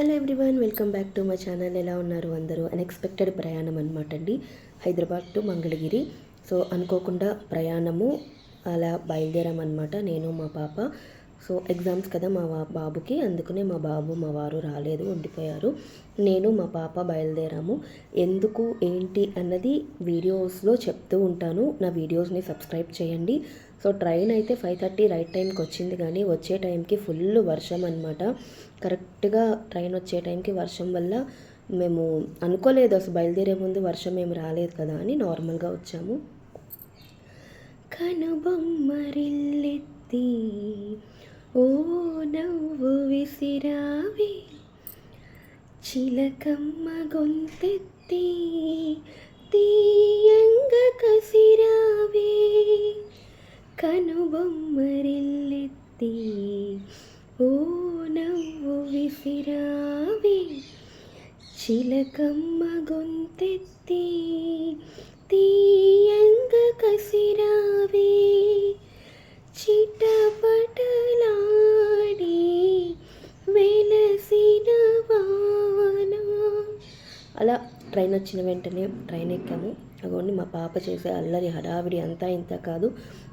Hello everyone welcome back to my channel. ఎలా ఉన్నారు అందరూ? అన్ఎక్స్పెక్టెడ్ ప్రయాణం అనమాట అండి. హైదరాబాద్ టు మంగళగిరి. సో అనుకోకుండా ప్రయాణము అలా బయలుదేరామన్నమాట నేను మా పాప. సో ఎగ్జామ్స్ కదా మా బాబుకి. అందుకనే మా బాబు మా వారు రాలేదు ఉండిపోయారు. నేను మా పాప బయలుదేరాము. ఎందుకు ఏంటి అన్నది వీడియోస్లో చెప్తూ ఉంటాను. నా వీడియోస్ని సబ్స్క్రైబ్ చేయండి. సో ట్రైన్ అయితే ఫైవ్ థర్టీ రైట్ టైంకి వచ్చింది కానీ వచ్చే టైంకి ఫుల్ వర్షం అనమాట కరెక్ట్గా ట్రైన్ వచ్చే టైంకి వర్షం వల్ల మేము అనుకోలేదు అసలు బయలుదేరే ముందు వర్షం ఏం రాలేదు కదా అని నార్మల్గా వచ్చాము. కనుబొమ్మరిల్లెత్తి ఓ నవ్వు విసిరావి చిలకమ్మ గొంతెత్తి తీయంగా కనుబొమ్మరిల్లెత్తి ఓ నవ్వు విసిరావే చిలకమ్మ గొంతెత్తి తీయంగ కసిరావే చిటపటలాడి వెలసిన వాన అలా ట్రైన్ వచ్చిన వెంటనే ట్రైన్ ఎక్కాము అగోండి మా పాప చేసే అల్లరి హడావిడి అంతా ఇంత కాదు.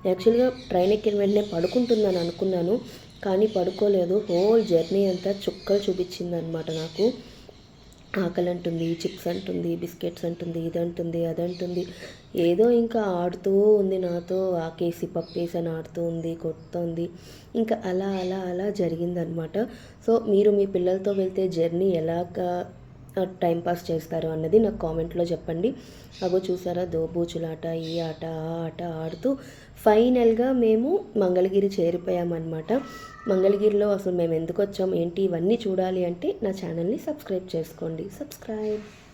యాక్చువల్గా ట్రైన్ ఎక్కిన వెంటనే పడుకుంటుందని అనుకున్నాను కానీ పడుకోలేదు. హోల్ జర్నీ అంతా చుక్కలు చూపించిందనమాట నాకు. ఆకలి అంటుంది చిప్స్ అంటుంది బిస్కెట్స్ అంటుంది ఇది అంటుంది అది అంటుంది. ఏదో ఇంకా ఆడుతూ ఉంది నాతో ఆకేసి పప్పేసి అని ఆడుతూ ఉంది కొడుతుంది. ఇంకా అలా అలా అలా జరిగిందనమాట సో మీరు మీ పిల్లలతో వెళ్తే జర్నీ ఎలాగా టైం పాస్ చేస్తారు అన్నది నాకు కామెంట్లో చెప్పండి. అగో చూసారా దోబూచులాట ఈ ఆట ఆ ఆట ఆడుతూ ఫైనల్గా మేము మంగళగిరి చేరిపోయామన్నమాట. మంగళగిరిలో అసలు మేము ఎందుకు వచ్చాం ఏంటి ఇవన్నీ చూడాలి అంటే నా ఛానల్ని సబ్స్క్రైబ్ చేసుకోండి. సబ్స్క్రైబ్.